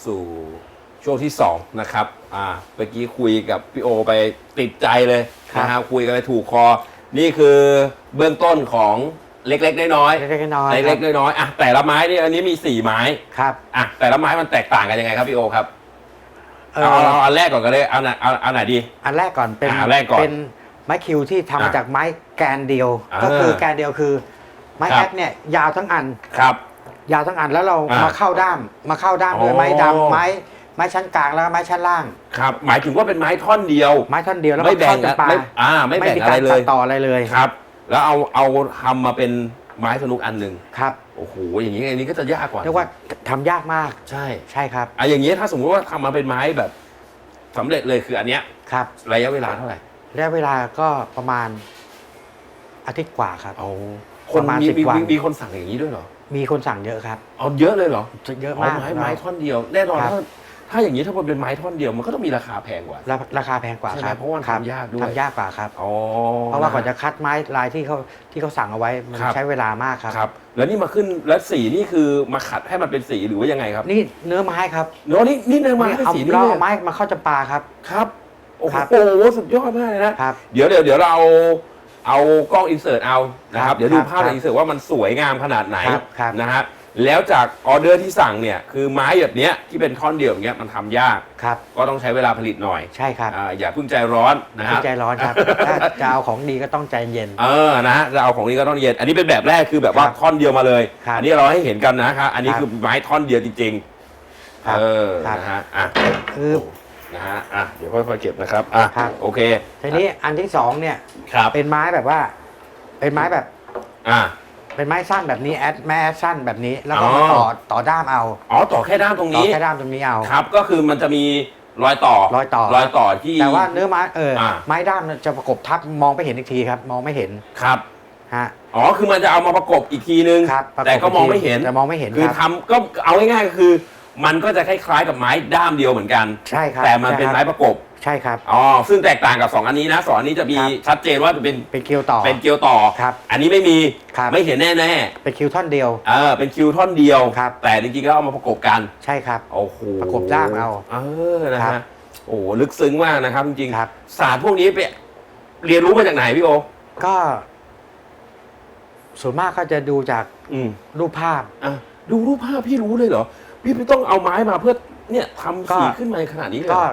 บเข้ามาสู่ช่วงที่2นะครับ อ่าเมื่อกี้คุยกับพี่โอไปติดใจเลยครับนะฮะคุยกันไปถูกคอ นี่คือเบื้องต้นของเล็กๆน้อยเล็กๆน้อยๆๆเล็กครับๆน้อยๆอะแต่ละไม้นี่อันนี้มีสี่ไม้ครับอะแต่ละไม้มันแตกต่างกันยังไงครับพี่โอครับเอ่เอาอเอาเอาอันแรกก่อนก็ได้เอาไหนเอาเอาไหนดี อันแรกก่อนเป็นอ่าอันแรกก่อนเป็นไม้คิวที่ทำมาอะจากไม้แกนเดียวอ่าก็คือแกนเดียวคือ ไม้ครับแอดเนี่ยยาวทั้งอันครับ ยาวทั้งอันแล้วเราอ่ามมาเข้าด้ามมาเข้าด้ามอ๋อด้วยไม้ดำไม้ไม้ชั้นกลางแล้วก็ไม้ชั้นล่าง ครับ หมายถึงว่าเป็นไม้ท่อนเดียว ไม้ท่อนเดียวแล้วไม่ก็แบ่เข้างจนปลาไม่อ่าไม่แบ่งมีอะกาไรรเลตัดยต่ออะไรเลยครับ แล้วเอาเอาทำมาเป็นไม้สนุกอันหนึ่งครับโอ้โหอย่างนี้อันนี้ก็จะยากกว่าเรียกว่าทำยากมากใช่ใช่ครับอะอย่างนี้ถ้าสมมุติว่าทำมาเป็นไม้แบบสำเร็จเลยคืออันเนี้ยครับ ระยะเวลาเท่าไหร่ระยะเวลาก็ประมาณอาทิตย์กว่าครับเอาคปนระมาณมีสิบมีวัน มีมีคนสั่งอย่างนี้ด้วยเหรอ มีคนสั่งเยอะครับ เอาเยอะเลยเหรอเยอะเอามากไม้ไม้ท่อนเดียวแน่นอนครับ ถ้าถ้าอย่างนี้ถ้ามันเป็นไม้ท่อนเดียวมันก็ต้องมีราคาแพงกว่า ราราคาแพงกว่าใช่ไหคมรับเพราะว่าคบทำยากด้วย ทำยากกว่าครับ อ๋อเพราะว่ากว่าจะคัดไม้ลายที่เขาที่เขาสั่งเอาไว้มันครับ ใช้เวลามากครับ ครับ แล้วนี่มาขึ้นแล้วสีนี่คือมาขัดให้มันเป็นสีหรือว่ายังไงครับนี่เนื้อไม้ครับเนาะนี่นี่เนื้อไม้นี่เป็นเอาสีนี่เราเลย เอาไม้มาเข้าจำปาครับ ครับ โอ้โหครับสุดยอดมากเลยนะครับ เดี๋ยวเดี๋ยวเดี๋ยวเรา เอากล้องอินเสิร์ตเอานะคครัรับบเดี๋ยวดูครับภาพในครับอินเสิร์ตว่ามันสวยงามขนาดไหนครับครับนะฮะแล้วจากออเดอร์ที่สั่งเนี่ยคือไม้แบบเนี้ยที่เป็นท่อนเดียวอย่างเงี้ยมันทำยากครับก็ต้องใช้เวลาผลิตหน่อยใช่ครับอ่าอย่าเพิ่งใจร้อนนะไม่ฮะใจร้อนครับถ้าจะเอาของดีก็ต้องใจเย็นเออนะฮะจะเอาของนี้ก็ต้องเย็น อันนี้เป็นแบบแรกคือแบบว่าครับท่อนเดียวมาเลยครับอันี้เราให้เห็นกันนะครับอันนี้ครับคือไม้ท่อนเดียวจริงครัๆบเออครับนะฮะอะคือ นะฮะอะเดี๋ยวค่อยๆเก็บนะครับอะครับ โอเคทีนี้อันที่สองเนี่ยครับเป็นไม้แบบว่า เป็นไม้แบบ อะ เป็นไม้สั้นแบบนี้แอดไม้แอดสั้นแบบนี้ แล้วก็อ๋อมาต่อต่อด้ามเอาอ๋อต่อแค่ด้านตรงต่อนี้แค่ด้ามตรงนี้เอา ครับ ก็คือมันจะมีรอยต่อรอยต่อ รอยต่อที่ แต่ว่าเนื้อไม้เอออ่าไม้ด้ามจะประกบทับมองไม่เห็นอีกทีครับ มองไม่เห็นครับฮะอ๋อคือมันจะเอามาประกบอีกทีนึงครับประบแต่ก็มองไม่เห็น แต่มองไม่เห็นคือครับ ทำก็เอาง่ายๆก็คือ มันก็จะคล้ายๆกับไม้ด้ามเดียวเหมือนกัน ใช่ครับแต่มันเป็นไม้ใช่คปรับระกบใช่ครับ อ๋อซึ่งแตกต่างกับสองอันนี้นะสองอันนี้จะมีครับ ชัดเจนว่าเป็นเป็นคิวต่อ เป็นเกลียวต่อ ครับอันนี้ไม่มีครับ ไม่เห็นแน่เป็นคิวท่อนเดียว ๆเออเป็นคิวท่อนเดียว ครับ แต่จริงๆก็เอามาประกบกัน ใช่ครับ โอ้โหประกบด้ามเอาเออนะครัฮะบโอ้โหลึกซึ้งมากนะครับ จริงๆครับ ศาสตร์พวกนี้ไปเรียนรู้มาจากไหนพี่โอก็ส่วนมากก็จะดูจากอืมรูปภาพ อะดูรูปภาพพี่รู้เลยเหรอ พี่ไม่ต้องเอาไม้มาเพื่อเนี่ยทำก็สีขึ้นมาขนาดนี้เลยเหรก็อ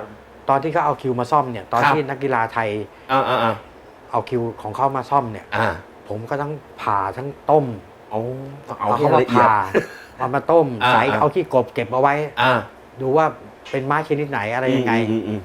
ตอนที่เขาเอาคิวมาซ่อมเนี่ย ตอนครับ ที่นักกีฬาไทยอ่าอ่าอ่าเอาคิวของเขามาซ่อมเนี่ย อ่าผมก็ทั้งผ่าทั้งต้มเอาต้องเอาเอาให้เขามาละเอียด ผ่าเอามาต้มอ่าใส่อ่า เอาขี้กบเก็บเอาไว้ อ่าดูว่าเป็นไม้ชนิดไหนอะไรยังไงอืมอืมอืม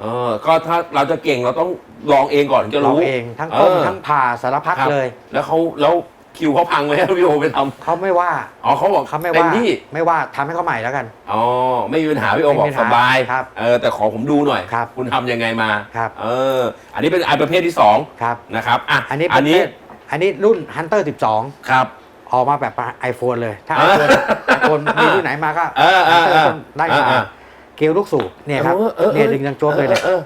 เออก็ถ้าเราจะเก่งเราต้องลองเองก่อนถึงจะเรารู้ เองทั้งต้มเออทั้งผ่าสารพัดครับ เลย แล้วเขาแล้ว คิวเขาพังไหมพี่โอไปทเขาไม่ว่าำอ๋อเขาบอกเขาไม่เต็ว่ามที่ไม่ว่าทำให้เขาใหม่แล้วกัน อ๋อไม่มีปัญหาพี่โอไม่บอมีกปัญหาสบายครับเออแต่ขอผมดูหน่อยครับ ณทำยังไงมาครับเออ อันนี้เป็นไอประเภทที่สองครับ นะครับอะอันนี้อันนี้ประเภทอันนี้รุ่น Hunter 12ครับออกมาแบบ iPhone เลย ถ้าเออ iPhone iPhone มีรุ่นไหนมาก็ เออเออเออ Hunter ได้เออเอมาอเกลียวลูกสูบเนี่ยครับออออเนี่ยดึงดังโจ๊บเลยเลยเออ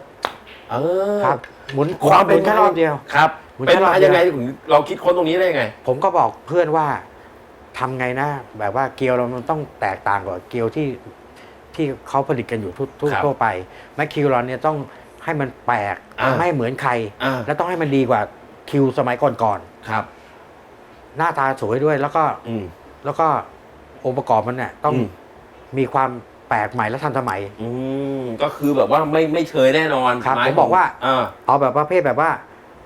เออครับหมุนความเป็นหมุแค่รอบเดียว ครับหมุน เป็นแค่รอบมาเดียวยังไงถึงเราคิดค้นตรงนี้ได้ไง ผมก็บอกเพื่อนว่าทำไงนะ แบบว่าเกลียวเรามันต้องแตกต่างกว่าเกลียวที่ที่เขาผลิตกันอยู่ทุกทุกครับทั่วไปแมคคิวเราเนี่ยต้องให้มันแปลกอ่าไม่เหมือนใครอ่าและต้องให้มันดีกว่าคิวสมัยก่อนครับๆหน้าตาสวยด้วยแล้วก็อืมแล้วก็องค์ประกอบมันเนี่ยต้องอืมมีความแปลกใหม่และทันสมัย อืมก็คือแบบว่าไม่ไม่เชยแน่นอนครับไม้ผมบอกว่าอ่าเอาแบบประเภทแบบว่า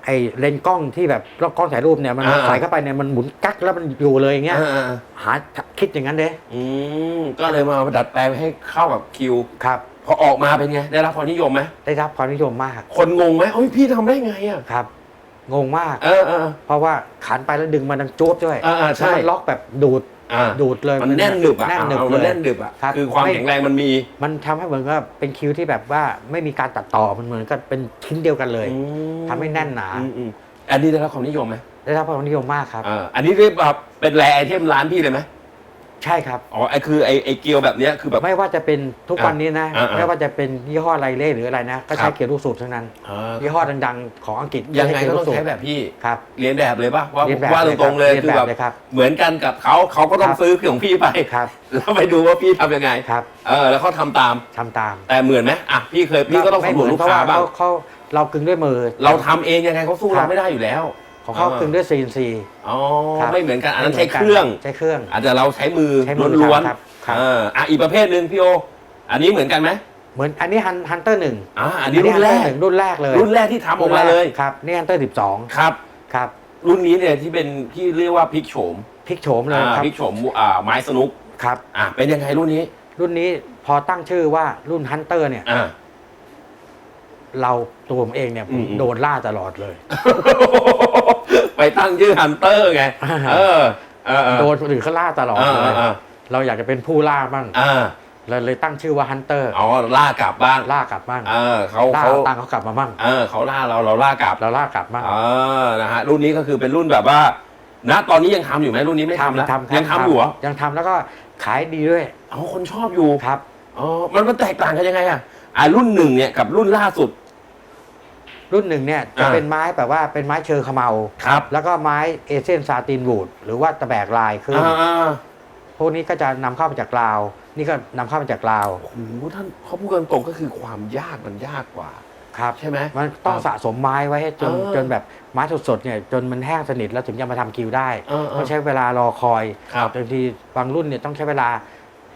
ไอ้เลนส์กล้องที่แบบกล้องถ่ายรูปเนี่ยมันอ่า ใส่เข้าไปเนี่ยมันหมุนกักแล้วมันอยู่เลยอย่างเงี้ยอ่าอ่าหาคิดอย่างนั้นเด้อืมก็เลยมาดัดแปลงให้เข้ากับคิว ครับ พอออกมาเป็นไง ได้รับความนิยมไหมได้รับความนิยมมากคนงงไหมเฮ้ยพี่ทำได้ไงอะครับ งงมาก เออเออ เพราะว่าขันไปแล้วดึงมันดังจ๊วบด้วยอ่าอ่าใช่ แล้วมันล็อกแบบดูด อ่าดูดเลยมันแน่นหนึบอะแน่นหนึบเอาเลมันย แน่นหนึบอะครับ คือความไม่แข็งแรงมันมี มันทำให้เหมือนกับเป็นคิวที่แบบว่าไม่มีการตัดต่อมันเหมือนกับเป็นชิ้นเดียวกันเลยอืมทำให้แน่นหนาอืมอืมอันนี้ได้รับความนิยมไหมได้รับความนิยมมากครับ อ่าอันนี้เรียกว่าเป็นแรไอเทมร้านพี่เลยไหม ใช่ครับอ๋อไอคือไอไอเกลียวแบบเนี้ยคือแบบ ไม่ว่าจะเป็นทุกวันนี้นะอ่าอ่าไม่ว่าจะเป็นยี่ห้อไรเล่หรืออะไรนะ ก็ครัใช้บเกียร์ลูกสูบทั้งนั้นอ่ายี่ห้อดังๆของอังกฤษยังไงก็ต้องเกียร์ลูสูใช้แบบพี่ครับเรียนแบบเลยป่ะว่าเรียนแบบว่าตรงๆเลยเรียนคือแบบแบบเลยครับ เหมือนกันกับเขาเขาก็ต้องครับ ซื้อของพี่ไปครับแล้วไปดูว่าพี่ทำยังไงครับเออแล้วเขาทำตาม ทำตามแต่เหมือนไหมอะพี่เคยพี่ก็ต้องไม่สำรวจเหมืนลูกค้าเพระบ้าง เขเขาเรากึ่งด้วยมือ เราทำเองยังไงเขาสู้ครัเราบไม่ได้อยู่แล้ว ของเขากึ่งด้วย CNC อ๋อครับไม่เหมือนกันอันนั้นไม่ใช้หมืเครื่อง ใช้เครื่อง อาจจะเราใช้มือใช้มือล้วนครับครับๆเอออะอีกประเภทหนึ่งพี่โอ อันนี้เหมือนกันไหมเหมือนอันนี้ฮันเตอร์หนึ่งอ่าอันนี้รุ่นแรก หนึ่งรุ่นแรกเลยรุ่นแรกที่ทำออกมาเลย ครับนี่ฮันเตอร์สิบสองครับ ครับรุ่นนี้เนี่ยที่เป็นที่เรียกว่าพลิกโฉมพลิกโฉมเลยอ่าครับพลิกโฉมอ่าไม้สนุกครับ อ่าเป็นยังไงรุ่นนี้รุ่นนี้พอตั้งชื่อว่ารุ่นฮันเตอร์เนี่ย อ่า เราตัวผมเองเนี่ยผมอืมอืมโดนล่าตลอดเลย ไปตั้งชื่อฮันเตอร์ไงอ่าเออเออเออโดนคนอื่นเขาล่าตลอดอ่าเลยอ่าเราอยากจะเป็นผู้ล่าบ้างอ่าเราเลยตั้งชื่อว่าฮันเตอร์อ๋อล่ากลับบ้างล่ากลับบ้างเออเขาล่าเขาเอาตังค์เขากลับมาบ้างเออเขาล่าเราเราล่ากลับเราล่ากลับบ้างอ่านะฮะรุ่นนี้ก็คือเป็นรุ่นแบบว่าณตอนนี้ยังทำอยู่ไหมรุ่นนี้ไม่ทำแล้วทำยังทำอยู่เหรอยังทำแล้วก็ขายดีด้วยอ๋อคนชอบอยู่ครับอ๋อมันมันแตกต่างกันยังไงอะอ่ารุ่นหนึ่งเนี่ยกับรุ่นล่าสุด รุ่นหนึ่งเนี่ยจะอ่าเป็นไม้แบบว่าเป็นไม้เชอร์ขมเมาครับ แล้วก็ไม้เอเซนซาตินวูดหรือว่าตะแบกลายขึ้นอ่าอ่าพวกนี้ก็จะนำเข้ามาจากลาว นี่ก็นำเข้ามาจากลาวโอ้โหท่านเขาพูดกันตรงก็คือความยากมันยากกว่าครับใช่ไหมมันต้องสะสมไม้ไว้ให้จนเออจนแบบไม้สดๆเนี่ยจนมันแห้งสนิทแล้วถึงจะมาทำคิวได้เออเออต้องใช้เวลารอคอยครับบางทีบางรุ่นเนี่ยต้องใช้เวลา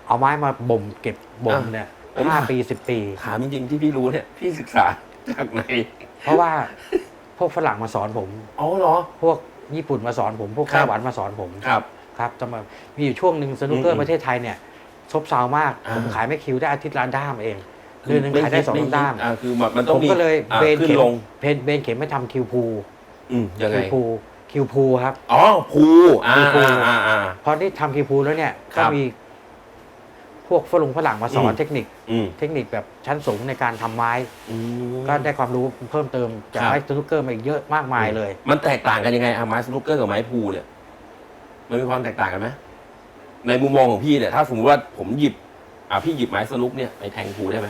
เอาไม้มาบ่มเก็บบ่มอะเนี่ยผมห้าถามปีสิบปีถามจริงๆที่พี่รู้เนี่ยพี่ศึกษาจากไหน เพราะว่าพวกฝรั่งมาสอนผม อ๋อเหรอ พวกญี่ปุ่นมาสอนผม พวกครับไต้หวันมาสอนผมครับ ครับจะมามีอยู่ช่วงหนึ่งสนุกเกออืร์มประเทศไทยเนี่ย ซบเซามากอ่าผมขายไม่คิวได้อาทิตย์ละด้ามเองเดือนหนึงขายได้สองม่คิด้ามอ่าคือมันมันต้อผงมมีก็เลยอ่าเบนขึ้นเข็มลงเพนเบนเข็มไม่ทำคิวพูอืมยังไงคิวพูคิวพูครับ อ๋อภูอ่าภูอ่าอ่าอ่าพอที่ทำคิวพูแล้วเนี่ยครัก็บมี พวกฝรั่งฝรั่งมาสอนอืมเทคนิคอืมเทคนิคแบบชั้นสูงในการทำไม้อืมก็ได้ความรู้เพิ่มเติมจากครับไม้สนุกเกอร์มาอีกเยอะมากมายเลย มันแตกต่างกันยังไงอะไม้สนุกเกอร์กับไม้พูเนี่ยมันมีความแตกต่างกันไหมในมุมมองของพี่เนี่ยถ้าสมมติว่าผมหยิบอะพี่หยิบไม้สนุกเนี่ยไปแทงพูได้ไหม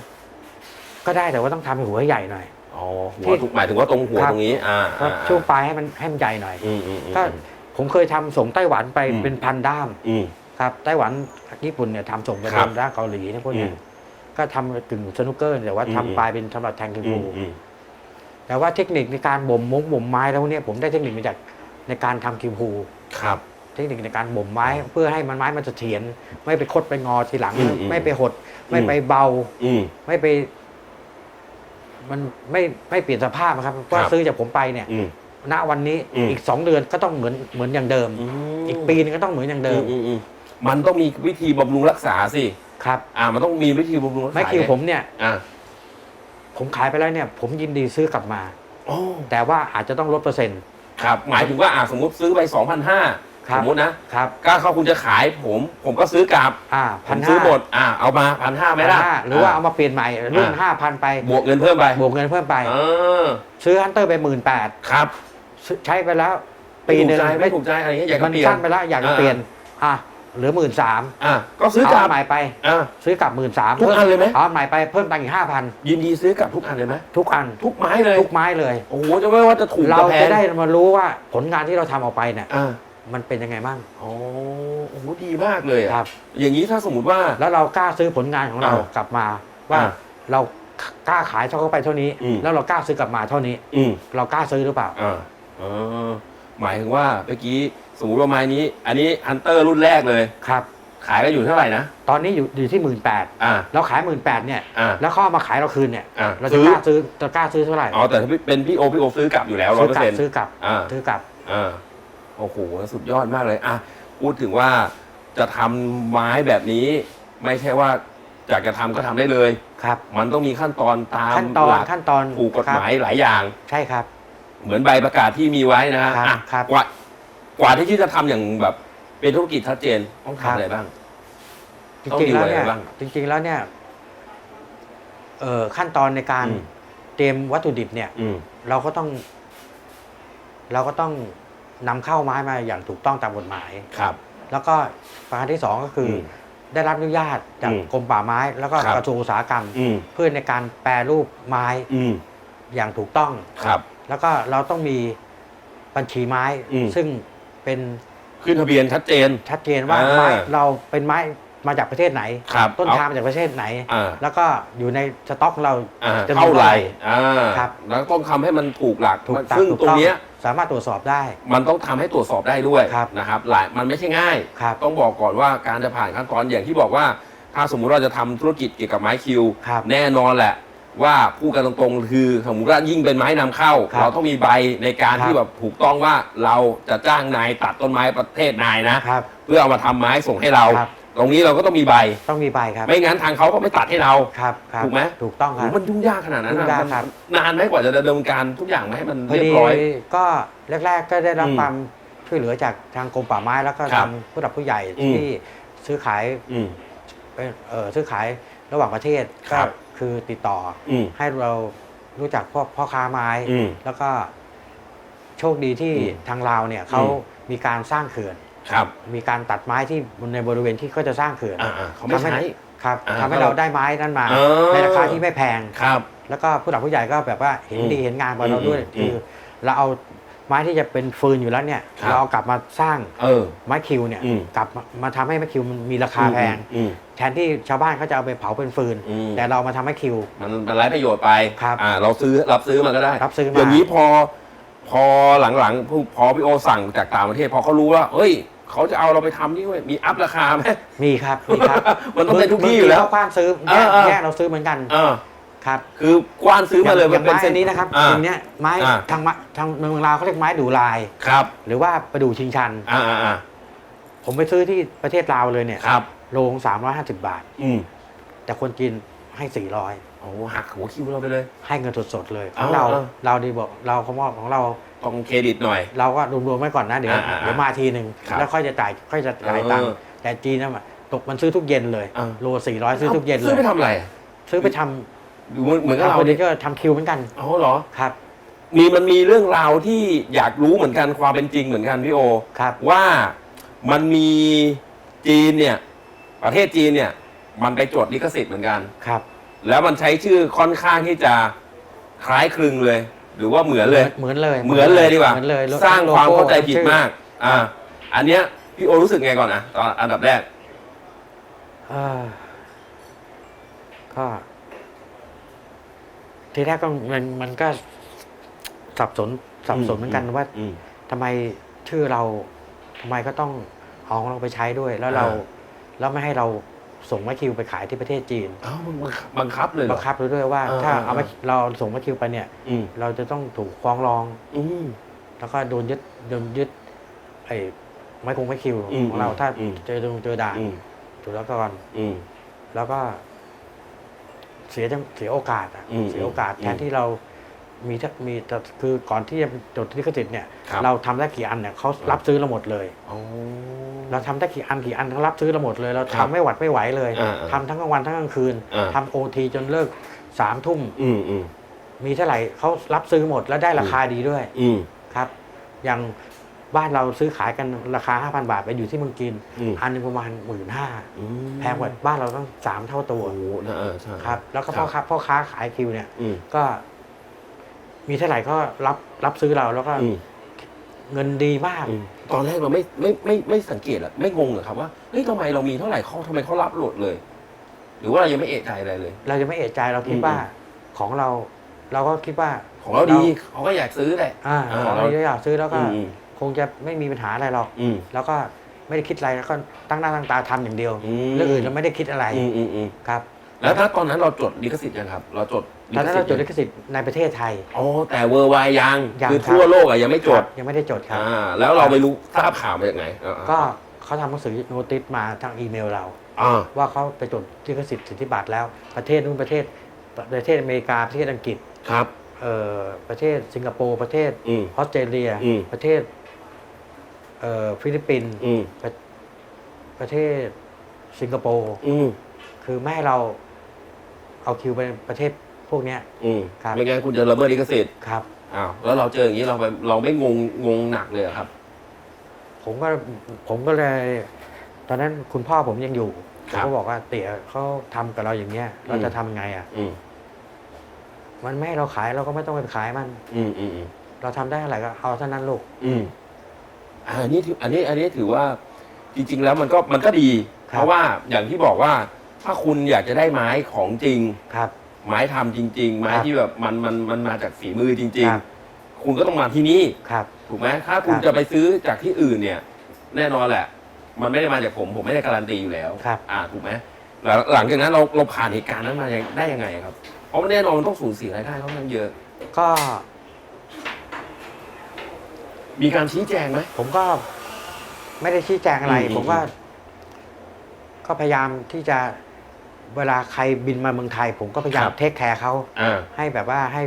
ก็ได้แต่ว่าต้องทำให้หัวให้ใหญ่หน่อยอ๋อหัที่วทุกหมายถึงว่าตรงหัวครับตรงนี้อ่าก็อ่าช่วงปลายให้มันให้มันใหญ่หน่อยอืมอืมอืมก็ผมเคยทำส่งไต้หวันไปอืมเป็นพันด้ามอืม ครับไต้หวันญี่ปุ่นเนี่ยทำส่งไปครัเป็บนด้านเกาหลีเนี่ยพวกเนี้ยอืมก็ทำกึ่งสนุกเกอร์แต่ว่าอืม ทำปลายเป็นสำหรับแทงคิวอืพูมอืม แต่ว่าเทคนิคในการบ่มมงบ่มไม้แล้วเนี่ยผมได้เทคนิคมาจากในการทำคิวพูครับ เทคนิคในการบ่มไม้ เพื่อให้มันไม้มันเสถียรไม่ไปคดไปงอทีหลัง อืมอืมไม่ไปหด ไม่ไปเบา อืม ไม่ไป มันไม่ไม่เปลี่ยนสภาพนะครับก็ครับซื้อจากผมไปเนี่ย อืม ณวันนี้อืม อีกสองเดือนก็ต้องเหมือนเหมือนอย่างเดิมมอีกปีนึงก็ต้องเหมือนอย่างเดิม อืมอืมมั นต้องมีวิธีบำรุงรักษาสิครับ อ่า มันต้องมีวิธีบำรุงรักษาไม้คิวผมเนี่ย อ่าผมขายไปแล้วเนี่ย ผมยินดีซื้อกลับมาโอ้แต่ว่าอาจจะต้องลดเปอร์เซ็นต์ครับ หมายถึงว่าอ่าสมมติซื้อไปสองพันห้าครัสบมมตินะครับก็เขาคุณจะขายผม ผมก็ซื้อกลับอ่าผพันมห้าซื้อหมดอ่าเอามาพันห้าไหมล่ะหรือว่าเอามาเปลี่ยนใหม่รุ่นอ่าห้าพันไป บวกเงินเพิ่มไป บวกเงินเพิ่มไปเออซื้อฮันเตอร์ไปหมื่นแปดครับ ใช้ไปแล้ว ปีหนึ่งไม่ถูกใจไม่ถูกใจอะไรเงี้ยอยากมัจะนเปลี่ยนสั้นไปแล้วอยากจะอ่าเปลี่ยนอะ เหลือหมื่นสามอ่าก็ซื้อกลับใหม่ไปอ่าซื้อกลับหมื่นสามทุกอันเลยไหมเอาใหม่ไปเพิ่มตังค์อีกห้าพันยินดีซื้อกลับทุกอันเลยไหมทุกอันทุกไม้เลยทุกไม้เลยโอ้โหจะไม่ว่าจะถูกเราจะแพจะงได้มารู้ว่าผลงานที่เราทำออกไปเนี่ยอ่ามันเป็นยังไงบ้างโอ้โอ้โหดีมากเลยอะครับ อย่างนี้ถ้าสมมติว่าแล้วเรากล้าซื้อผลงานของเราอ่ากลับมาว่าอ่าเรากล้าขายเท่าเขาไปเท่านี้อืมแล้วเรากล้าซื้อกลับมาเท่านี้ อืมเรากล้าซื้อหรือเปล่าอ่าเออหมายถึงว่าเมื่อกี้ สมมติว่าไม้นี้ อันนี้ฮันเตอร์รุ่นแรกเลย ครับ ขายกันอยู่เท่าไหร่นะ ตอนนี้อยู่อยู่ที่หมื่นแปดอ่า เราขายหมื่นแปดเนี่ย อ่าแล้วเขาเอามาขายเราคืนเนี่ย อ่าเราจะซื้อ กล้าซื้อจะกล้าซื้อเท่าไหร่อ๋อแต่ถ้าเป็นพี่โอพี่โอซื้อกลับอยู่แล้วร้อยซื้เปออกร์ลับเซ็นต์ ซื้อกลับอ่า ซื้อกลับ อ่าโอ้โหสุดยอดมากเลยอะพูดถึงว่าจะทำไม้แบบนี้ ไม่ใช่ว่าอยากจะทำก็ทำได้เลย ครับ มันต้องมีขั้นตอนตามขั้นตอนหลักขั้นตอนถูกกฎครับหมายหลายอย่าง ใช่ครับ เหมือนใบประกาศที่มีไว้นะฮะครับอะครับ กว่า กว่าที่จะทำอย่างแบบเป็นธุรกิจชัดเจนต้องครับทำอะไรบ้าง จต้องริงๆดูแล้วอะไรเนี่ยบ้างจริง ๆแล้วเนี่ยเอ่อขั้นตอนในการอืม เตรียมวัตถุดิบเนี่ย อืม เราก็ต้อง เราก็ต้องนำเข้าไม้มาอย่างถูกต้องตามกฎหมาย ครับ แล้วก็ประการที่สองก็คืออมได้รับอนุญาตจากอืมกรมป่าไม้ แล้วก็ครับ กระทรวงอุตสาหกรรม อืม เพื่อในการแปรรูปไม้อืม อย่างถูกต้อง ครับ แล้วก็เราต้องมีบัญชีไม้ อืมซึ่ง เป็นขึ้นทะเบียนชัดเจน ชัดเจนว่าอ่าไม้เราเป็นไม้มาจากประเทศไหน ครับต้นเอาทางมาจากประเทศไหน อ่า แล้วก็อยู่ในสต็อกของเราอ่าจะมีเท่าไหร่อ่าครับ แล้วต้องทำให้มันถูกหลักถูกตัดซึ่งถูกตรงเนี้ยสามารถตรวจสอบได้ มันต้องทำให้ตรวจสอบได้ด้วยครับ นะครับหลายมันไม่ใช่ง่าย ครับ ต้องบอกก่อนว่าการจะผ่านขั้นตอนอย่างที่บอกว่า ถ้าสมมุติเราจะทำธุรกิจเกี่ยวกับไม้คิว ครับแน่นอนแหละ ว่าพูดกันตรงๆ คือสมมติว่ายิ่งเป็นไม้นำเข้า ครับเราต้องมีใบในการครับ ที่แบบถูกต้องว่าเราจะจ้างนายตัดต้นไม้ประเทศนายนะ ครับ เพื่อเอามาทำไม้ส่งให้เรา ครับ ตรงนี้เราก็ต้องมีใบ ต้องมีใบครับ ไม่งั้นทางเขาก็ไม่ตัดให้เรา ครับครับถูกไหม ถูกต้องคโอ้รับโหมันยุ่งยากขนาดนั้นยุ่นะงยากมันครับนานไหมกว่าจะดำเนินการทุกอย่างมาให้มันพอเรียดีบร้อย ก็แรก ๆ ก็ได้รับอืมความช่วยเหลือจากทางกรมป่าไม้แล้วก็ครัทาบงผู้หลักผู้ใหญ่อืม ที่ซื้อขายอืมเป็นเอ่อซื้อขายระหว่างประเทศครัก็บ คือติดต่อออืมให้เรารู้จักพ่อพ่อค้าไม้ อืม แล้วก็โชคดีที่อืมทางลาวเนี่ยเขาอืม มีการสร้างเขื่อน ครับมีการตัดไม้ที่ในบริเวณที่เขาจะสร้างเขื่อนอ่าๆเขาไม่ใช้ ครับอ่าทำให้เราได้ไม้นั้นมา เออ ในราคาที่ไม่แพง ครับ แล้วก็ผู้หลักผู้ใหญ่ก็แบบว่าเห็นอืมดีเห็นงานกับเราด้วยอืมคือเราเอา ไม้ที่จะเป็นฟืนอยู่แล้วเนี่ยครับ เราเอากลับมาสร้างเออ ไม้คิวเนี่ยอืม กลับมามาทำให้ไม้คิวมันมีราคาแพงอืม แทนที่ชาวบ้านเขาจะเอาไปเผาเป็นฟืน อืม แต่เรามาทำให้คิว มันมันไร้ประโยชน์ไปครับอ่าเราซื้อรับซื้อมาก็ได้รับซื้อมา อย่างนี้พอพอหลังๆพอพอพี่โอสั่งจากต่างประเทศพอเขารู้ว่าเฮ้ย เขาจะเอาเราไปทำนี่เว้ยมีอัพราคาไหม มีครับมีครับมันต้องได้ทุกที่อยู่แล้วเมื่กี้เขากว้านซื้อแยกเออเออ แยกเราซื้อเหมือนกัน เออ ครับคือกว้านซื้อมาเลยอย่างเป็นไม้เส้อันนี้นะครับอ่าอย่างเนี้ยไม้อ่า ทางมะทางเมืองลาวเขาเรียกไม้ดูลาย ครับหรือว่าประดู่ชิงชัน อ่าอ่าอ่าผมไปซื้อที่ประเทศลาวเลยเนี่ยครับ โลงสามร้อยห้าสิบบาท อืมแต่คนจีนให้สี่ร้อยโอ้หักหัวคิวเราไปเลยให้เงินสดๆเลยขเอาองเราเอา เราดีบอกเราเขามอบของเราต้องเครดิตหน่อย เราก็รวมๆไว้ก่อนนะเดี๋ยวอ่าอ่าเดี๋ยวมาทีหนึ่งครับแล้วค่อยจะจ่ายค่อยจะจ่ายตังค์เออแต่จีนน่ะตกมันซื้อทุกเย็นเลยอ่าโลสี่ร้อยซื้อทุกเย็นเลซื้อย ไปทำอะไร ซื้อไปทดู เหมือนเหมือนำกับทำเราคนดินี้ก็ทำคิวเหมือนกันอ๋อเหรอ ครับมีมันมีเรื่องราวที่อยากรู้เหมือนกันความเป็นจริงเหมือนกันพี่โอ ครับ ว่ามันมีจีนเนี่ย ประเทศจีนเนี่ย มันไปจดลิขสิทธิ์เหมือนกัน ครับแล้วมันใช้ชื่อค่อนข้างที่จะคล้ายคลึงเลย หรือว่าเหมือนเลย เหมือนเลยเหมือนเลยดีกว่า เหมือนเลยสร้างความเข้าใจผิดชื่อมาก อ่า อันเนี้ยพี่โอรู้สึกไงก่อนนะตอนอันดับแรก เอ่อก็ ทีแรกก็มันมันก็สับสนสับสนเหมือนกันว่าอืม ทำไมชื่อเราทำไมก็ต้องเอาของเราไปใช้ด้วย แล้วเราอ่า แล้วไม่ให้เราส่งมะคิวไปขายที่ประเทศจีนเอ้ามันบังคับเลยเหรบัอ งคับเราด้วยว่า เออถ้าเออเอามะเราส่งมะคิวไปเนี่ย อืมเราจะต้องถูกฟ้องร้อง อืม แล้วก็โดนยึดโดนยึดไอ้ไม้คงไม้คิวอืมของเราถ้าอืม เจอเจอด่านอืมถูกแล้วก็อืมแล้วก็เสียจังเสียโอกาสอะอืมเสียโอกาสอืมแทนที่เรามีถ้ามีแต่คือก่อนที่จะจดลิขสิทธิ์เนี่ยครับ เราทำได้กี่อันเนี่ยเขารับซื้อเราหมดเลย อ๋อ เราทำได้กี่อันกี่อันเขารับซื้อเราหมดเลย เราครับทำไม่หวัดไม่ไหวเลยอ่าๆทำทั้งกลางวันทั้งกลางคืนอ่า ทำโอทีจนเลิกสามทุ่มอืมอืมมีเท่าไหร่เขารับซื้อหมดแล้วได้ราคาดีด้วย อืม ครับ อย่าง บ้านเราซื้อขายกันราคา 5,000 บาทไปอยู่ที่เมืองจีนอืม อันหนึงประมาณหมื่นห้าอืมแพงกว่าบ้านเราต้องสามเท่าตัวโอ้โหนะเออใช่ ครับ แล้วก็พ่อค้าพ่อค้าขายคิวเนี่ย อืมก็ มีเท่าไหร่ก็รับรับซื้อเราแล้วก็อืมเงินดีมากอืมตอนแรกเราไม่ไม่ไม่ไม่สังเกตอะไม่งงเหรอครับว่าเฮ้ยทำไมเรามีเท่าไหร่เขาทำไมเขารับโหลดเลย หรือว่าเรายังไม่เอะใจอะไรเลย เราจะไม่เอะใจเราคิดอืม ว่าของเรา เราก็คิดว่าของเราดีเขาก็อยากซื้อแหละ อ่าอ่าของเราเรา อยากซื้อแล้วก็ อืม คงจะไม่มีปัญหาอะไรหรอก อืม แล้วก็ไม่ได้คิดอะไรแล้วก็ตั้งหน้าตั้งตาทำอย่างเดียวอืม เรื่องอื่นเราไม่ได้คิดอะไรอืมอืมอืมครับแล้วถ้าตอนนั้นเราจดลิขสิทธิ์ยังครับ เราจดตอนนั้นเราจดลิยังขสิทธิ์ในประเทศไทย อ๋อแต่เวอร์ไวยังยังคือครับ ทั่วโลกอะยังไม่จด ยังไม่ได้จดครับ อ่า แล้วเราไปรู้ทราบข่าวมาจากไหนอ่าก็เขาทำหนังสือโนติสมาทางอีเมลเรา อ่าว่าเขาไปจดลิขสิทธิ์สิทธิบัตรแล้วประเทศนู้นประเทศประเทศอเมริกาประเทศอังกฤษครับ เอ่อประเทศสิงคโปร์ประเทศอืมออสเตรเลีย อืม ประเทศ เอ่อฟิลิปปินส์อืมประเทศสิงคโปร์อืมคือไม่ให้เราเอาคิวไปประเทศพวกเนี้ย อืมครับ ไม่งั้นคุณจะละเมิดลิขสิทธิ์ครับ อ้าวแล้วเราเจออย่างนี้เราไปเราไม่งงงงหนักเลยเหรอครับ ผมก็ผมก็เลย ตอนนั้นคุณพ่อผมยังอยู่คผรัมบก็บอกว่าเตี๋ยเขาทำกับเราอย่างเงี้ยเราอืมจะทำไงอะ อืมมันไม่ให้เราขายเราก็ไม่ต้องไปขายมัน อืมอืมอืมเราทำได้เท่าไหร่ก็เอาเท่านั้นลูก อืม อ่าอันนี้ถืออันนี้อันนี้ถือว่าจริง ๆ แล้วมันก็มันก็ดี ครับ เพราะว่าอย่างที่บอกว่า ถ้าคุณอยากจะได้ไม้ของจริง ครับ ไม้ทำจริง ๆ ไม้ครับที่แบบมันมันมันมาจากฝีมือจริง ครับ ๆ คุณก็ต้องมาที่นี่ ครับ ถูกไหมถ้าคุณครับจะไปซื้อจากที่อื่นเนี่ย แน่นอนแหละ มันไม่ได้มาจากผม ผมไม่ได้การันตีอยู่แล้วครับ อ่าถูกไหมหลังหลังจากนั้นเราเราผ่านเหตุการณ์นั้นมาได้ยังไงครับ เพราะมันแน่นอนมันต้องสูญเสียรายได้ค่อนข้างเยอะ ก็ มีการชี้แจงไหม ผมก็ไม่ได้ชี้แจงอะไร อืมผมว่าก็พยายามที่จะเวลาใครบินมาเมืองไทย ผมก็พยายามครับเทคแคร์เขาอ่า ให้แบบว่าให้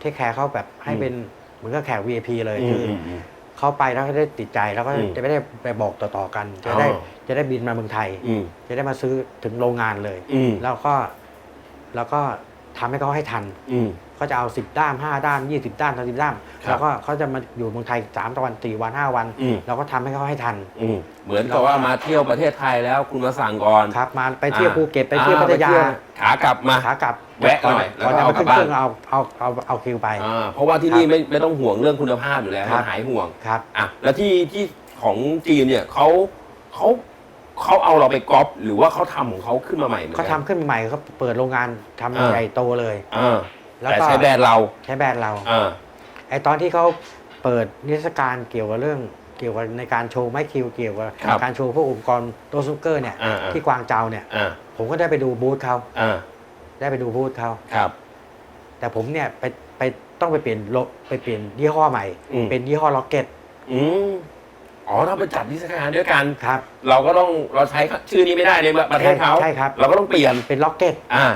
เทคแคร์เขาแบบให้อืม เป็นเหมือนกับแขก VIP เลยอืคืมออือมอืม เขาไปแล้วก็ได้ติดใจแล้วก็อืมจะไม่ได้ไปบอกต่อๆกัน จะได้อ๋อ จะได้บินมาเมืองไทย อืมจะได้มาซื้อถึงโรงงานเลย อืม แล้วก็แล้วก็ ทำให้เขาให้ทันอืมเขาจะเอาสิบด้ามห้าด้ามยี่สิบด้ามสามสิบด้ามครับแล้วก็เขาจะมาอยู่เมืองไทยสามวันสี่วันห้าวันอืมเราก็ทำให้เขาให้ทันอืมเหมือนกับว่ามาเที่ยวประเทศไทยแล้วคุณมาสั่งก่อนครับ มาไปเที่ยวอ่าภูเก็ตไปเที่ยวอ่พัทยาไปเที่วขากลับมาขากลับแวะหน่อยก่อนแล้วก็จะเอามากลัขึ้บนบ้านเครื่องเอาเอาเอาเอาคิวไปอ่าเพราะว่าที่นี่ไม่ไม่ต้องห่วงเรื่องคุณภาพอยู่แล้วครับมันหายห่วงครับอะแล้วที่ที่ของจีนเนี่ยเขาเขา เขาเอาเราไปก๊อปหรือว่าเขาทำของเขาขึ้นมาใหม่หมือนเขากัน ทำขึ้นใหม่เขาเปิดโรงงานทำอ่าใหญ่โตเลย อ่าแล้วแต่ก็ ใช้แบรนด์เราใช้แบรนด์เราอ่าไอตอนที่เขาเปิดนิทรรศการเกี่ยวกับเรื่อง เกี่ยวกับในการโชว์ไม้คิวเกี่ยวกับครับการโชว์พวกอุปกรณ์โตะสนุกเกอร์เนี่ยอ่าอ่าที่กวางเจาเนี่ยอ่าผมก็ได้ไปดูบูธเขาอ่าได้ไปดูบูธเขาครับ แต่ผมเนี่ยไปไปต้องไปเปลี่ยนโลไปเปลี่ยนยี่ห้อใหม่ อืม เป็นยี่ห้อล็อกเก็ต อืม อ๋อถ้าไปจัดนิทรรศการด้วยกันครับ เราก็ต้องเราใช้ชื่อนี้ไม่ได้ในประเทศเขาใช่ครับ เราก็ต้องเปลี่ยนเป็นล็อกเก็ตอ่า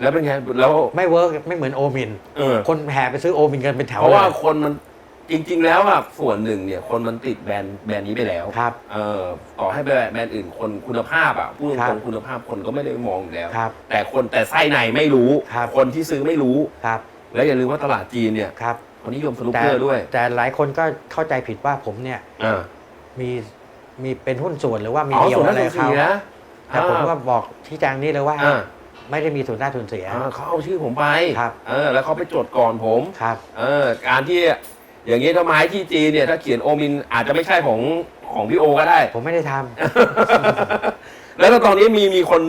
แล้วเป็นไงแล้วไม่เวิร์กไม่เหมือนโอมินเออคนแห่ไปซื้อโอมินกันเป็นแถวเพราะว่าลยคนมันจริง ๆ แล้วอะส่วนหนึ่งเนี่ย คนมันติดแบรนด์แบรนด์นี้ไปแล้วครับเออต่อให้แบรนด์แบรนด์อื่นคนคุณภาพอะพูดครัตบรงๆคุณภาพคนก็ไม่ได้มองอยู่แล้วครับแต่คนแต่ไส้ในไม่รู้ครับคนที่ซื้อไม่รู้ครับ แล้วอย่าลืมว่าตลาดจีนเนี่ยครับ เขานิยมสนุกแต่เกอร์ด้วย แต่หลายคนก็เข้าใจผิดว่าผมเนี่ยอ่ามีมีเป็นหุ้นส่วนหรือว่ามีอ๋อเดียวส่วนอะนั้นไรส่วนเขาเสียแต่ผมก็บอกที่แจงนี้เลยว่าอ่าไม่ได้มีส่วนได้ส่วนเสียอ่าเขาเอาชื่อผมไปครับเออแล้วเขาไปจดก่อนผมครับ เออการที่อย่างนี้ถ้าไม้ที่จีนเนี่ย ถ้าเขียนโอมินอาจจะไม่ใช่ของของพี่โอก็ได้ ผมไม่ได้ทำแล้วก็ตอนนี้มีมีคน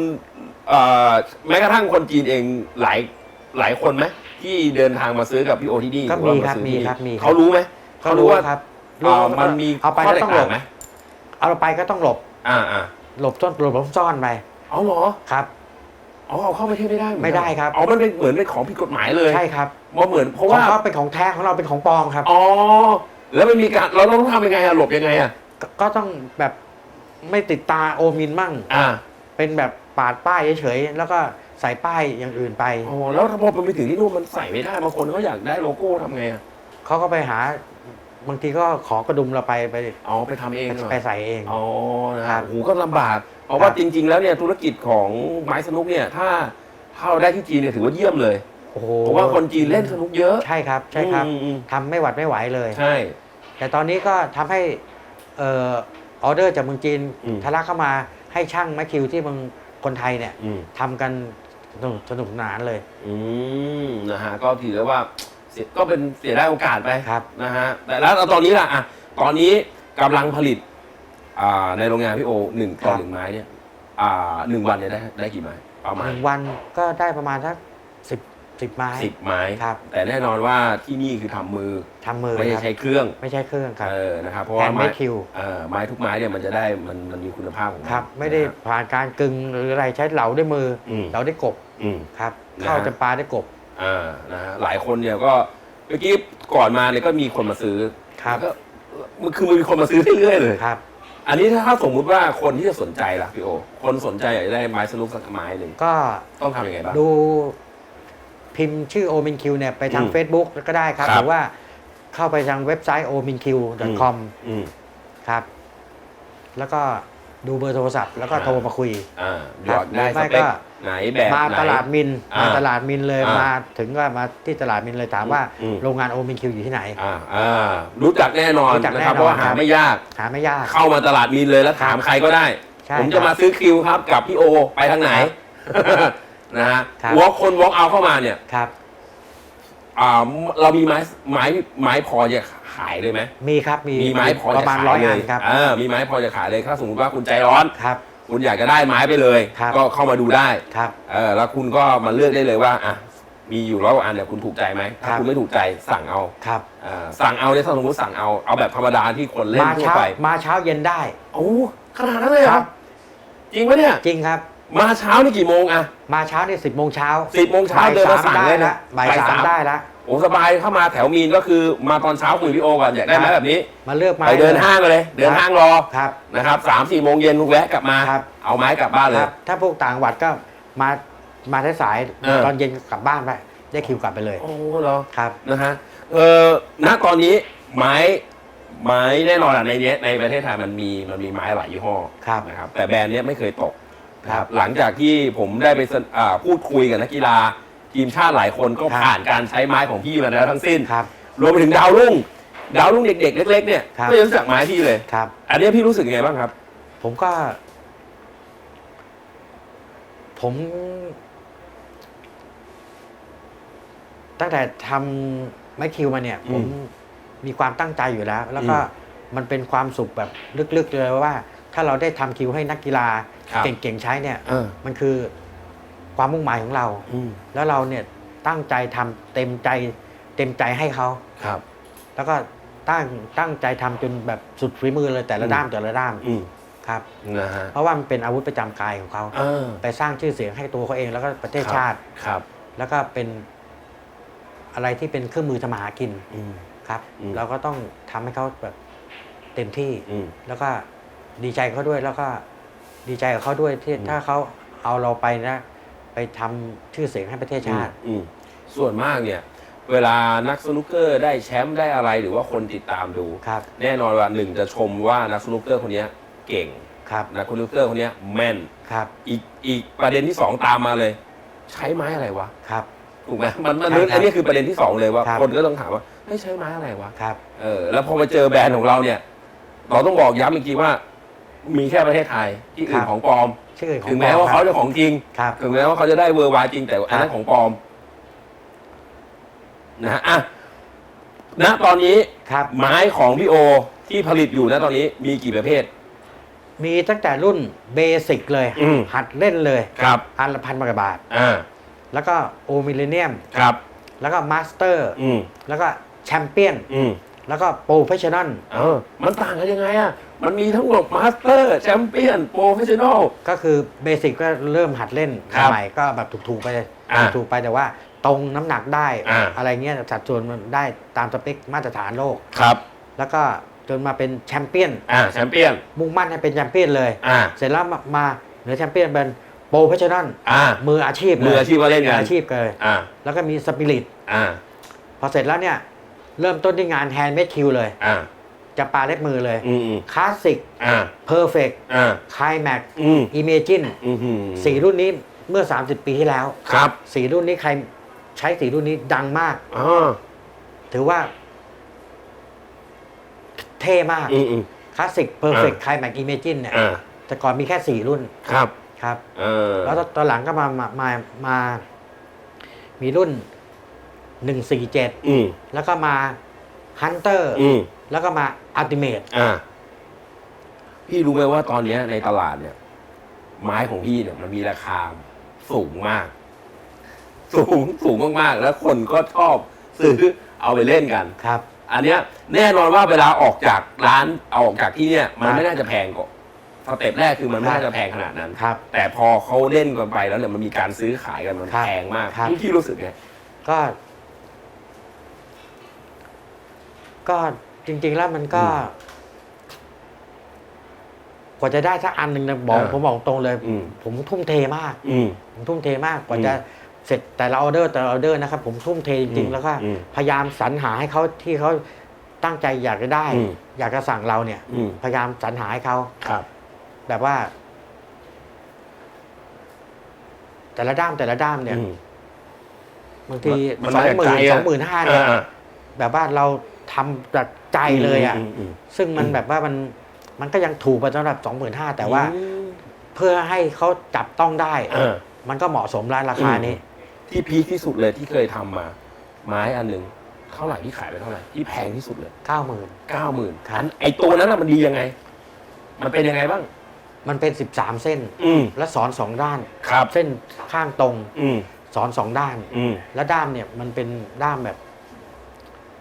เอ่อแม้กระทั่งคนจีนเองหลายหลายคนไหม ที่เดินทางมาซื้อกับพี่โอที่นี่ก็หอว่ามีครับาซื้อที่มีนี่ครับมีครับเขารู้ไหมเขารู้ว่าครับเอ่อมันมีเอาไปข้อก็แตต้กองหลต่างบไหมเอาไปก็ต้องหลบ อ่าอ่าหลบซ่อนหลบซ่อนไปเอาเหรอครับอ๋อเอาเข้าประเทศไม่ได้เหอนกันไม่ได้ครับอ๋อมันเป็นเหมือนเป็นของผิดกฎหมายเลยใช่ครับมันเหมือนเพราะของว่าเขาเป็นของแท้ของเราเป็นของปลอมครับอ๋อแล้วมันมีการเราต้องทำยังไงอะหลบยังไงอะก็ก็ต้องแบบไม่ติดตาโอมินมั่งอ่าเป็นแบบปาดป้ายเฉยๆแล้วก็ ใส่ป้ายอย่างอื่นไป อ๋อแล้วถ้าพอมันไปถึงที่นู่นมันใส่ไม่ได้บางคนเขาอยากได้โลโก้ทำไงอะเขาก็ไปหา บางทีก็ขอกระดุมเราไปไปอ๋อไปทำเองเหรอไปใส่เอง อ๋อนะครัฮะบโอ้โหก็ลำบาก เพราะว่าจริง ๆ แล้วเนี่ยธุรกิจของไม้สนุกเนี่ยถ้าเข้าได้ที่จีนเนี่ยถือว่าเยี่ยมเลยโอ้โหเพราะว่าคนจีนเล่นสนุกเยอะใช่ครับ ใช่ครับอืมอืมทำไม่หวัดไม่ไหวเลย ใช่ แต่ตอนนี้ก็ทำให้เอ่อออเดอร์จากเมืองจีนอืม ทะลักเข้ามาให้ช่างแมคคิวที่เมืองคนไทยเนี่ยอืม ทำกัน สนุกสนุกสนานเลย อืมนะฮะก็ถือได้ว่าเสียก็เป็นเสียได้โอกาสไปครับ นะฮะแต่แล้วตอนนี้ล่ะอะตอนนี้กำลังผลิตอ่าในโรงงานพี่โอหนึ่งต่อหนึ่งไม้เนี่ยอ่าหนึ่งวันเนี่ยได้ได้กี่ไม้ประมาหณ นึ่งวันก็ได้ประมาณสัก สิบสิบไม้สิบไม้ครับแต่แน่นอนว่าที่นี่คือทำมือทำมือไม่คใช่รับใช้เครื่องไม่ใช่เครื่องครับ เออนะครับเพราะแฮว่านด์ไม้เมดคิว เอ่อไม้ทุกไม้เนี่ยมันจะได้มันมันมีคุณภาพของมันครับไม่ได้นะฮะผ่านการกึงหรืออะไรใช้เหลาด้วยมือออืมเหลาได้กบอืม ครับนะฮะข้าวจำปาได้กบ อ่านะฮะหลายคนเนี่ยก็เมื่อกี้ก่อนมาเนี่ยก็มีคนมาซื้อครับ ก็มันคือมันมีคนมาซื้อเรื่อยๆเลยครับ อันนี้ถ้าสมมุติว่าคนที่จะสนใจล่ะพี่โอ คนสนใจอยากจะได้ไม้สนุกสักไม้หนึ่งก็ต้องทำยังไงบ้างดู พิมพ์ชื่อโอมินคิวเนี่ยไปทางอืม Facebook ก็ได้ครับ ครับ หรือว่าเข้าไปทางเว็บไซต์ o m i n q c o m อืม ครับ แล้วก็ดูเบอร์โทรศัพท์ แล้วก็อ่าโทรมาคุย อ่าหยอดได้ครับสเปคไม่ก็ไหนแบบมาไหนตลาดมินอ่ามมาตลาดมินเลยอ่ามมาถึงก็มาที่ตลาดมินเลยถามว่าอืม โรงงานโอมินคิวอยู่ที่ไหน อ่าอ่ารู้จักแน่นอนรู้จักนะแน่ครับนอนเพราะว่าครัหาบไม่ยาก หาไม่ยาก เข้ามาตลาดมีนเลยแล้วถามใครก็ได้ ใช่ผมจะครับมาซื้อคิวครับกับพี่โอไปทางไหน นะฮะครับ วอลคนวอลเอาเข้ามาเนี่ยครับ อ่าเรามีไม้ไม้ไม้พอจะขายเลยไหมมีครับมีมีไม้พอปจะระมาณขายร้อยเลอัยนครับอ่ามีไม้พอจะขายเลยถ้าสมมติว่าคุณใจร้อน ครับ คุณอยากจะได้ไม้ไปเลย ครับ ก็เข้ามาดูได้ครับ เออแล้วคุณก็มาเลือกได้เลยว่าอะมีอยู่ร้อยกว่าอันเนี่ยคุณถูกใจไหมถ้าครับ คุณไม่ถูกใจสั่งเอาครับเอ่อสั่งเอาเนี่ยถ้าสมมติสั่งเอาเอาแบบธรรมดาที่คนเล่นมาทั่วเช้าไปมาเช้าเย็นได้โอ้ขนาดนั้นเลยเหรคอรับจริงปะเนี่ย จริงครับ มาเช้านี่กี่โมงอะ มาเช้านี่สิบโมงเช้าสิบโมงเช้าเดินมาสั่งได้เลยแล้นะวบ่ายสามได้แล้วโอ้สบายถ้ามาแถวมีนก็คือมาตอนเช้าคุยพี่โอก่อนอยากได้ไหมครับแบบนี้ มาเลือกไม้ไปเดินลยห้างไปเลย เดินห้างรอครับ นะครับสามสี่โมงเย็นคุณแวะกลับมา ครับ เอาไม้กลับบ้านเลคย รับ ถ้าพวกต่างจังหวัดก็มามาสายเออๆตอนเย็นกลับบ้านไปได้คิวกลับไปเลยโอ้เหรอครับ นะฮะเออณตอนนี้ไม้ไม้แน่นอนอะในเนี้ยในประเทศไทยมันมีมันมีไม้หลายยี่ห้อครับ นะครับแต่แบรนด์เนี้ยไม่เคยตกนะ คครัรับบหลังจากที่ผมได้ไปสนอ่าพูดคุยกับนักกีฬา ทีมชาติหลายคนก็ครับ ผ่านการใช้ไม้ของพี่มาแล้วทั้งสิ้น ครับ รวมไปถึงดาวรุ่ง ดาวรุ่งเด็กๆ เล็ก ๆ เนี่ยครับก็ยังรู้จักไม้พี่เลย ครับ อันเนี้ยพี่รู้สึกยังไงบ้างครับ ผมก็ ผม ตั้งแต่ทำไม้คิวมาเนี่ย อืมผมมีความตั้งใจอยู่แล้ว แล้วก็อืมันเป็นความสุขแบบลึกๆเลยว่า ถ้าเราได้ทำคิวให้นักกีฬาครับเก่งๆใช้เนี่ยเออมันคือความมุ่งหมายของเราอืมแล้วเราเนี่ยตั้งใจทำเต็มใจ เต็มใจให้เขาครับ แล้วก็ตั้งตั้งใจทำจนแบบสุดฝีมือเลยแต่ละอืมด้ามแต่ละด้ามอืมครับนะฮะเพราะว่ามันเป็นอาวุธประจำกายของเขาเออไปสร้างชื่อเสียงให้ตัวเขาเองแล้วก็ประเทศครับชาติครับ แล้วก็เป็นอะไรที่เป็นเครื่องมือทำมาหากินอืมครับอืมเราก็ต้องทำให้เขาแบบเต็มที่อืมแล้วก็ ดีใจเขาด้วยแล้วก็ดีใจกับเขาด้วยที่อืมถ้าเขาเอาเราไปนะ ไปทำชื่อเสียงให้ประเทศชาติ อืมส่วนมากเนี่ย เวลานักสนุกเกอร์ได้แชมป์ได้อะไรหรือว่าคนติดตามดูครับ แน่นอนว่าหนึ่งจะชมว่านักสนุกเกอร์คนเนี้ยเก่งครับนักสนุกเกอร์คนเนี้ยแม่นครับ อีกอีกประเด็นที่สองตามมาเลย ใช้ไม้อะไรวะครับถูกไหมมันมันใช่ครับอันนี้คือประเด็นที่สองเลยว่าครับคนก็ต้องถามว่าให้ยใช้ไม้อะไรวะครับเออแล้วพอมาเจอแบรนด์ของเราเนี่ย เราต้องบอกย้ำอีกทีว่า มีแค่ประเทศไทยที่อื่คนรับของปลอม ชื่ออื่นของถึงแม้ว่าปลเขาอมจะของจริง ครับ ถึงแม้ว่าเขาจะได้เวอร์วายจริงแต่อันนั้นของปลอมนะฮะอะณตอนนี้ครับ ไม้ของพี่โอที่ผลิตอยู่ณตอนนี้มีกี่ประเภท มีตั้งแต่รุ่นเบสิกเลย อืมหัดเล่นเลยครับ อันละพันกว่าบาท อ่าแล้วก็โอมิเลเนียม ครับ แล้วก็มาสเตอร์ อืมแล้วก็แชมเปี้ยน อืมแล้วก็โปรเฟชชั่นอล เออมันต่างกันยังไงอะ มันมีทั้งหมดมาสเตอร์แชมเปี้ยนโปรเฟชชั่นอล ก็คือเบสิกก็เริ่มหัดเล่นครับใหม่ก็แบบถูกๆไปอ่าถูกๆไปแต่ว่าตรงน้ำหนักได้อ่า อะไรเงี้ยสัดส่วนมันได้ตามสเปคมาตรฐานโลก ครับแล้วก็จนมาเป็นแชมเปี้ยน อ่าแชมเปี้ยนมุ่งมั่นให้เป็นแชมเปี้ยนเลย อ่าเสร็จแล้วมามาเหนือแชมเปี้ยนเป็นโปรเฟชชั่นอลอ่า มืออาชีพเลยมืออาชีพก็เล่นกัน มืออาชีพเลยอ่าแล้วก็มีสปิริตอ่าพอเสร็จแล้วเนี่ยเริ่มต้นที่งานแฮนด์เมดคิวเลย อ่า จะปาเล็บมือเลยอืมอืม คลาสสิกอ่า เพอร์เฟกต์อ่า ไคลแม็กอืมอิเมจินอืมอืมสี่รุ่นนี้เมื่อ 30 ปีที่แล้วครับ สี่รุ่นนี้ใครใช้สี่รุ่นนี้ดังมากอ๋อถือว่า เท่มากอืมอืม คลาสสิกเพอร์เฟกต์อ่าไคลแม็กอิเมจินเนี่ยอ่า แต่ก่อนมีแค่สี่รุ่นครับครับ เออแล้วตอนหลังก็มามามามา มีรุ่น147อืมแล้วก็มาฮันเตอร์อืม แล้วก็มาอัลติเมทอ่าพี่รู้ไหมว่าตอนเนี้ยในตลาดเนี่ย ไม้ของพี่เนี่ยมันมีราคาสูงมาก สูงสูงมากๆ แล้วคนก็ชอบซื้อเอาไปเล่นกัน ครับ อันเนี้ยแน่นอนว่าเวลาออกจากร้านเอาออกจากที่เนี่ยมันครับไม่น่าจะแพงกว่าสเต็ปแรกคือมันไม่ครับน่าจะแพงขนาดนั้น ครับ แต่พอเขาเล่นกันไปแล้วเนี่ยมันมีการซื้อขายกันมันครับแพงมากครับ พี่รู้สึกไงก็ ก็ จริง ๆ แล้วมันก็ กว่าจะได้สักอันหนึ่งนะบอกอ่าผมบอกตรงเลย อืม ผมทุ่มเทมาก อืม ผมทุ่มเทมากกว่าอืมจะเสร็จแต่ละออเดอร์แต่ละออเดอร์นะครับ ผมทุ่มเทจริง อืมๆ แล้วก็อืมพยายามสรรหาให้เขาที่เขาตั้งใจอยากจะได้ อืมอยากจะสั่งเราเนี่ย อืม พยายามสรรหาให้เขาครับ แบบว่า แต่ละด้ามแต่ละด้ามเนี่ยอืมบางทีมันสองมาจากหมื่ใจนอะ สองหมื่นห้าเนี่ย อ่า แบบว่าเรา ทำจากใจเลยอะมมซึ่งมันอืมแบบว่ามันมันก็ยังถูกไปสำหรับสองหมื่นห้าแต่ว่าอืมเพื่อให้เขาจับต้องได้เออ มันก็เหมาะสมแล้วราคานี้ ที่พีคที่สุดเลยที่เคยทำมา ไม้อันหนึ่งเท่าไหร่ที่ขายไปเท่าไหร่ที่แพงที่สุดเลยเก้าหมื่นเก้าหมื่นครับ ไอตัวนั้นน่ะมันดียังไง มันเป็นยังไงบ้าง มันเป็นสิบสามเส้น อืม และสอนสองด้าน ครับ เส้นข้างตรงอืมสอนสองด้าน อืม และด้ามเนี่ยมันเป็นด้ามแบบ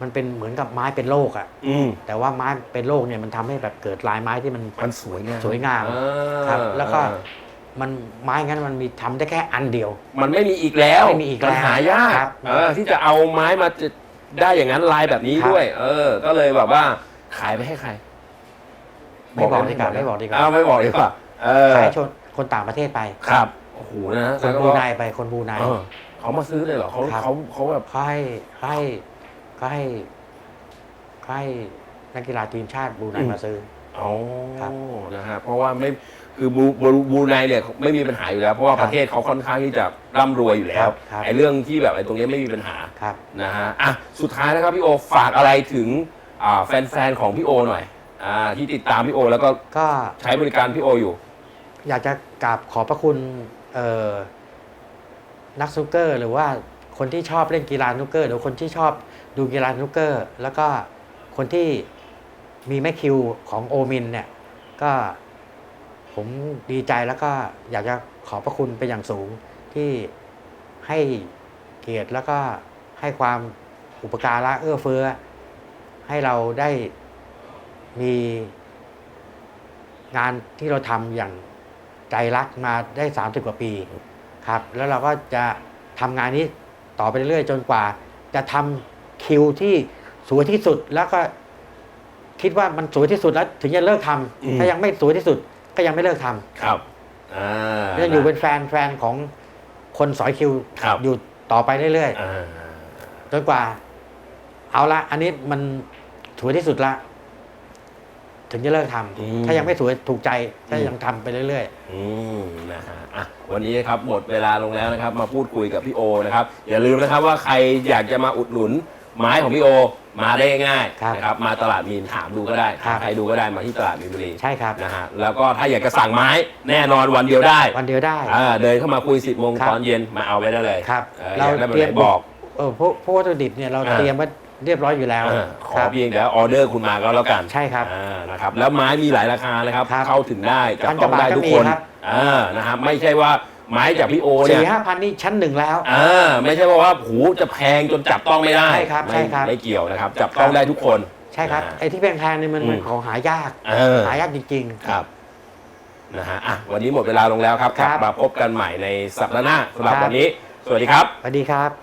มันเป็นเหมือนกับไม้เป็นโลกอะอืม แต่ว่าไม้เป็นโลกเนี่ยมันทำให้แบบเกิดลายไม้ที่มันมันสวยงามสวยงามอ่ครับ แล้วก็อ่ามันไม้งั้นมันมีทำได้แค่อันเดียว มันไม่มีอีกแล้วไม่มีอีกแล้วนหายากครับเออที่จะเอาไม้มาจะได้อย่างนั้นลายแบบนี้ครับ ด้วย เออ ก็เลยแบบว่า ขายไปให้ใครไม่บอกด้ดีกว่าหไม่บอกดีกว่าอ้าวไม่บอกดีกว่าเออขายชนคนต่างประเทศไป ครับโอ้โหนะคนแล้วบรูก็ไนไปคนบรูไน เออเขามาซื้อเลยเหรอเขาครับ เขาเขาแบบ เขาให้เขาให้ เขาให้เขาให้นักกีฬาทีมชาติบรูไนมาซื้อ อ๋อครับ นะฮะเพราะว่าไม่คือบูบูบูไนเนี่ยไม่มีปัญหาอยู่แล้ว เพราะว่าครับประเทศเขาค่อนข้างที่จะร่ำรวยอยู่แล้วครับไอ้เรื่องที่แบบไอ้ตรงนี้ไม่มีปัญหาครับ นะฮะอะสุดท้ายนะครับพี่โอฝากอะไรถึงอ่าแฟนๆของพี่โอหน่อยอ่าที่ติดตามพี่โอ แล้วก็ก็ใช้บริการพี่โออยู่ อยากจะกราบขอบพระคุณเอ่อนักสนุกเกอร์ หรือว่าคนที่ชอบเล่นกีฬาสนุกเกอร์ หรือคนที่ชอบ ดูกีฬาสนุกเกอร์ แล้วก็คนที่มีแม่คิวของโอมินเนี่ย ก็ผมดีใจแล้วก็อยากจะขอบพระคุณเป็นอย่างสูงที่ให้เกียรติแล้วก็ให้ความอุปการะเอื้อเฟื้อ ให้เราได้มีงานที่เราทำอย่างใจรักมาได้ 30 กว่าปีครับ แล้วเราก็จะทำงานนี้ต่อไปเรื่อยๆจนกว่าจะทำ คิวที่สวยที่สุดแล้วก็คิดว่ามันสวยที่สุดแล้ว ถึงจะเลิกทำอืมถ้ายังไม่สวยที่สุดก็ยังไม่เลิกทำครับอ่ายังอยู่เป็นแฟนแฟนของคนสอยคิวครับอยู่ต่อไปเรื่อยอ่าๆจนกว่า เอาละอันนี้มันสวยที่สุดละถึงจะเลิกทำอืมถ้ายังไม่สวยถูกใจก็อืมยังทำไปเรื่อยอืมนะฮะอะวันนี้นะครับหมดเวลาลงแล้วนะครับ มาพูดคุยกับพี่โอนะครับ อย่าลืมนะครับว่าใครอยากจะมาอุดหนุน ไม้ของพี่โอ มาได้ง่ายครับนะครับมาตลาดมีนถามดูก็ได้ครับ ใครดูก็ได้มาที่ตลาดมีนบุรีๆใช่ครับ นะฮะแล้วก็ถ้าอยากจะสั่งไม้แน่นอนวันเดียวได้วันเดียวได้ อ่าเดินเข้ามาคุยสิบโมงครับ ตอนเย็นมาเอาไว้ได้เลยครับ ออเราอยากได้แบบเตรียมไหนบอก เออพวกพวกวัตถุดิบเนี่ยเราอ่า เตรียมไว้เรียบร้อยอยู่แล้วอ่าขอครับ เพียงแต่ออเดอร์คุณมาก็แล้วกันใช่ครับอ่านะครับแล้วไม้มีหลายราคานะครับ ครับเข้าถึงได้จับพันกต้อว่างได้บาทก็ทุกมีคนครับ อ่านะครับไม่ใช่ว่า ไม้จากพี่โอเนี่สี่ยห้าพันนี่ชั้นหนึ่งแล้ว อ่าไม่ใช่ว่าว่าหูจะแพงจนจับต้องไม่ได้ใช่ครับไม่ใช่ครับ ไม่เกี่ยวนะครับ จับต้องได้ทุกคน ใช่ครับอ่าไอ้ที่แพงๆนี่มันอืม มันของหายาก เออ หายากจริง ครับนะฮะอะวันนี้หมดเวลาลงแล้วครับครักบลับมาพบกันใหม่ในสัปดาห์หน้าสำหรับครับวันนี้ สวัสดีครับ ๆสวัสดีครับ